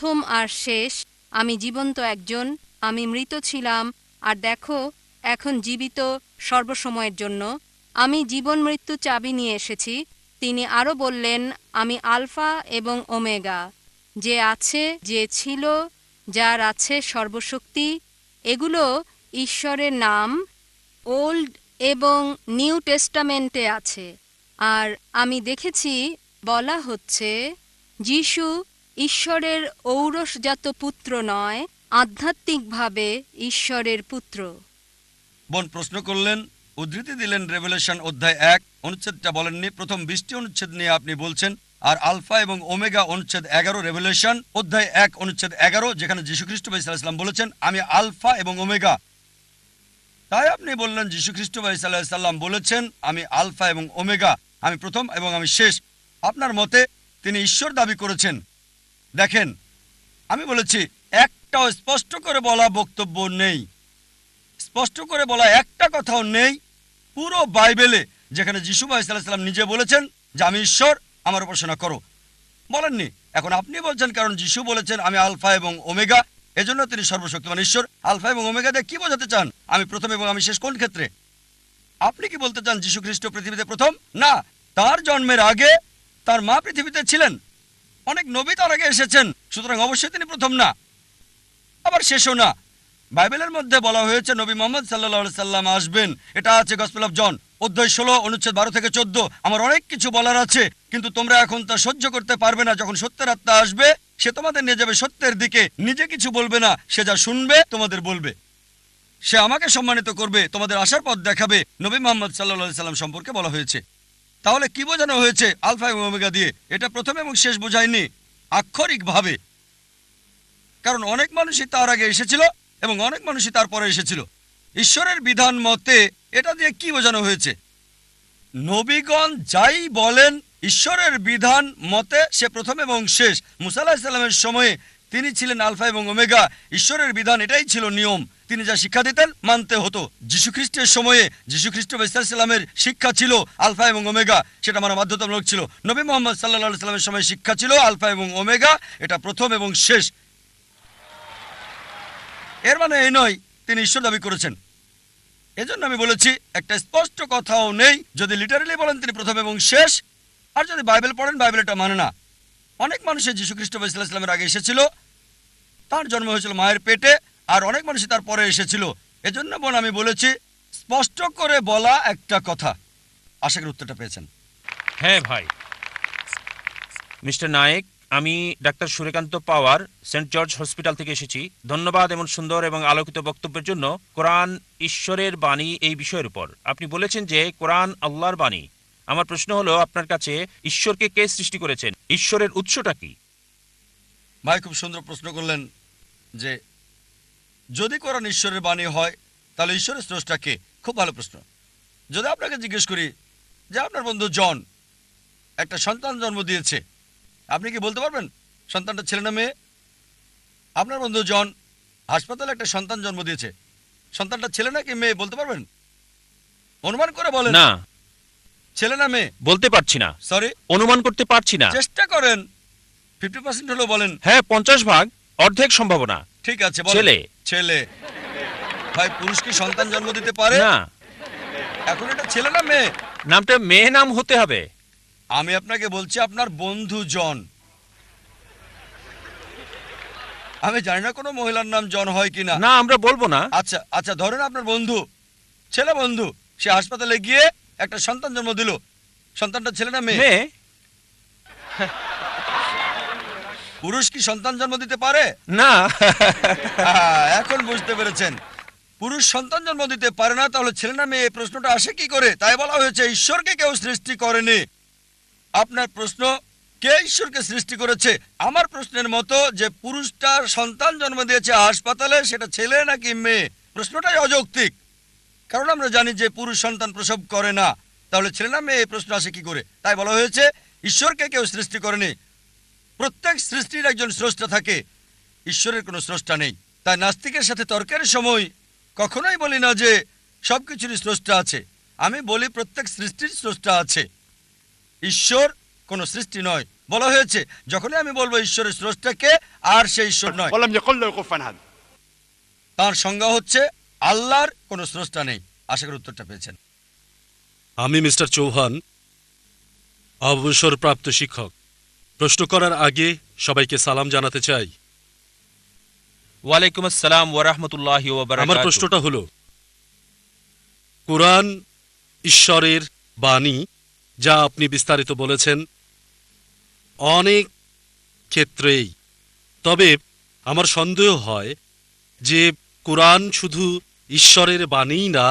প্রথম আর শেষ, আমি জীবন্ত একজন, আমি মৃত ছিলাম, আর দেখো, এখন জীবিত সর্বসময়ের জন্য। আমি জীবন মৃত্যু চাবি নিয়ে এসেছি, তিনি আরও বললেন, আমি আলফা এবং ওমেগা, যে আছে, যে ছিল, যার আছে সর্বশক্তি, এগুলো ঈশ্বরের নাম, ওল্ড এবং নিউ টেস্টামেন্টে আছে। আর আমি দেখেছি, বলা হচ্ছে, যিশু ঈশ্বরের ঔরসজাত পুত্র নয়, আধ্যাত্মিকভাবে ঈশ্বরের পুত্র। বোন প্রশ্ন করলেন, উদ্ধৃতি দিলেন রেভেলেশন অধ্যায় এক, অনুচ্ছেদটা বলেননি, প্রথম বিশটি অনুচ্ছেদ নিয়ে আপনি বলছেন, আর আলফা এবং ওমেগা অনুচ্ছেদ এগারো রেভেলেশন অধ্যায় এক, অনুচ্ছেদ এগারো, যেখানে যীশুখ্রিস্ট ভাই সাল্লাম বলেছেন, আমি আলফা এবং ওমেগা। তাই আপনি বললেন, যীশুখ্রিস্ট ভাই সাল্লাহ সাল্লাম বলেছেন, আমি আলফা এবং ওমেগা, আমি প্রথম এবং আমি শেষ। আপনার মতে তিনি ঈশ্বর দাবি করেছেন? দেখেন, আমি বলেছি, একটাও স্পষ্ট করে বলা বক্তব্য নেই। স্পষ্ট করে বলা একটা কথাও নেই, পুরো বাইবেলে, যেখানে যিশু সাল্লাম নিজে বলেছেন যে, আমি ঈশ্বর, আমার উপাসনা করো। বলেননি। এখন আপনি বলছেন, কারণ যিশু বলেছেন, আমি আলফা এবং ওমেগা। এজন্য তিনি সর্বশক্তিমান ঈশ্বর। আলফা এবং ওমেগা দিয়ে কি বোঝাতে চান? আমি প্রথম এবং আমি শেষ কোন ক্ষেত্রে? আপনি কি বলতে চান, যীশু খ্রিস্ট পৃথিবীতে প্রথম? না, তার জন্মের আগে তার মা পৃথিবীতে ছিলেন। অনেক নবী তার আগে এসেছেন, সুতরাং অবশ্যই তিনি প্রথম না। আবার শেষও না। বাইবেলের মধ্যে বলা হয়েছে, নবী মোহাম্মদ সাল্লা সাল্লাম আসবেন। এটা আছে গসপেল অফ জন অধ্যায় ষোলো, অনুচ্ছেদ বারো থেকে চোদ্দ। আমার অনেক কিছু বলার আছে, কিন্তু তোমরা এখন তা সহ্য করতে পারবে না। যখন সত্যের আত্মা আসবে, সে তোমাদের নিয়ে যাবে সত্যের দিকে। নিজে কিছু বলবে না, সে যা শুনবে, তোমাদের বলবে। সে আমাকে সম্মানিত করবে, তোমাদের আসার পথ দেখাবে, নবী মোহাম্মদ সাল্লা সাল্লাম সম্পর্কে বলা হয়েছে। তাহলে কি বোঝানো হয়েছে আলফা এবং ওমেগা দিয়ে? এটা প্রথম এবং শেষ বোঝায়নি, আক্ষরিকভাবে। কারণ অনেক মানুষই তার আগে এসেছিল এবং অনেক মানুষই তারপরে এসেছিল। ঈশ্বরের বিধান মতে এটা দিয়ে কি বোঝানো হয়েছে? নবীগণ যাই বলেন, ঈশ্বরের বিধান মতে সে প্রথম এবং শেষ। মুসাল্লাহ ইসলামের সময়ে তিনি ছিলেন আলফা এবং ওমেগা। ঈশ্বরের বিধান এটাই ছিল নিয়ম। তিনি যা শিক্ষা দিতেন মানতে হতো। যীশুখ্রিস্টের সময়ে যীশুখ্রিস্ট ইসলামের শিক্ষা ছিল আলফা এবং ওমেগা। সেটা আমার বাধ্যতামূলক ছিল। নবী মোহাম্মদ সাল্লাহ সাল্লামের সময় শিক্ষা ছিল আলফা এবং ওমেগা। এটা প্রথম এবং শেষ। এর মানে এই নয়, তিনি ঈশ্বর দাবি করেছেন। এজন্য আমি বলেছি, একটা স্পষ্ট কথাও নেই। যদি লিটারেলি বলেন তিনি প্রথম এবং শেষ, আর যদি বাইবেল পড়েন, বাইবেল এটা মানে না। অনেক মানুষের যীশু খ্রিস্ট ইসলামের আগে এসেছিল। তার জন্ম হয়েছিল মায়ের পেটে আর অনেক মানুষই তার পরে এসেছিল। এজন্য বোন আমি বলেছি, স্পষ্ট করে বলা একটা কথা। আশা করি উত্তরটা পেয়েছেন। হ্যাঁ ভাই। মিস্টার নায়েক, আমি doctor Suryakant Pawar, saint George hospital থেকে এসেছি। ধন্যবাদ এমন সুন্দর এবং আলোকিত বক্তব্যের জন্য। কোরআন ঈশ্বরের বাণী এই বিষয়ের উপর। আপনি বলেছেন যে কোরআন আল্লাহর বাণী। আমার প্রশ্ন হলো আপনার কাছে ঈশ্বরকে কে সৃষ্টি করেছেন? ঈশ্বরের উৎসটা কি? ভাই খুব সুন্দর প্রশ্ন করলেন যে যদি কোরআন ঈশ্বরের বাণী হয় তাহলে ঈশ্বরের স্রষ্টা কে? খুব ভালো প্রশ্ন। যদি আপনাকে জিজ্ঞেস করি যে আপনার বন্ধু জন একটা সন্তান জন্ম দিয়েছে আপনি কি বলতে পারবেন? সন্তানটা ছেলে না মেয়ে? আপনার বন্ধু জন হাসপাতালে একটা সন্তান জন্ম দিয়েছে সন্তানটা ছেলে নাকি মেয়ে বলতে পারবেন? অনুমান করে বলেন। না। ছেলে না মেয়ে? বলতে পারছি না। সরি অনুমান করতে পারছি না। চেষ্টা করেন। ফিফটি পার্সেন্ট হলেও বলেন। হ্যাঁ পঞ্চাশ ভাগ অর্ধেক সম্ভাবনা। ঠিক আছে বলেন। ছেলে। ছেলে। ভাই পুরুষ কি সন্তান জন্ম দিতে পারে? না। এখন এটা ছেলে না মেয়ে? নামটা মেয়ে নাম হতে হবে। আমি আপনাকে বলছি আপনার বন্ধু জন আমি জানি না কোনো মহিলার নাম জন হয় কিনা। না আমরা বলব না। আচ্ছা আচ্ছা ধরেন আপনার বন্ধু। ছেলে বন্ধু সে হাসপাতালে গিয়ে একটা সন্তান জন্ম দিল। সন্তানটা ছেলে না মেয়ে? মেয়ে? পুরুষ কি সন্তান জন্ম দিতে পারে? না। এখন বুঝতে পেরেছেন। পুরুষ সন্তান জন্ম দিতে পারে না তাহলে ছেলে না মেয়ে এই প্রশ্নটা আসে কি করে? তাই বলা হয়েছে ঈশ্বরকে কেউ সৃষ্টি করেনি। আপনার প্রশ্ন কে ঈশ্বরকে সৃষ্টি করেছে? আমার প্রশ্নের মতো যে পুরুষটার সন্তান জন্ম দিয়েছে হাসপাতালে সেটা ছেলে নাকি মেয়ে? প্রশ্নটাই অযৌক্তিক। কারণ আমরা জানি যে পুরুষ সন্তান প্রসব করে না। তাহলে ছেলে না মেয়ে প্রশ্ন আসে কি করে? তাই বলা হয়েছে ঈশ্বরকে কেউ সৃষ্টি করেনি। প্রত্যেক সৃষ্টির একজন স্রষ্টা থাকে। ঈশ্বরের কোনো স্রষ্টা নেই। তাই নাস্তিকের সাথে তর্কের সময় কখনোই বলি না যে সব কিছুরই স্রষ্টা আছে। আমি বলি প্রত্যেক সৃষ্টির স্রষ্টা আছে। ঈশ্বর কোনো সৃষ্টি নয়। বলা হয়েছে যখনই আমি বলব ঈশ্বরের স্রষ্টাকে আর সে ঈশ্বর নয়। তার সংজ্ঞা হচ্ছে আল্লাহর কোনো স্রষ্টা নেই। আশা করি উত্তরটা পেয়েছেন। আমি মিস্টার চৌহান অবসরপ্রাপ্ত শিক্ষক। প্রশ্ন করার আগে সবাইকে সালাম জানাতে চাই। ওয়ালাইকুম আসসালাম ওরহমতুল্লাহ আমার প্রশ্নটা হলো কোরআন ঈশ্বরের বাণী যা আপনি বিস্তারিত বলেছেন অনেক ক্ষেত্রেই। তবে আমার সন্দেহ হয় যে কোরআন শুধু ঈশ্বরের বাণী না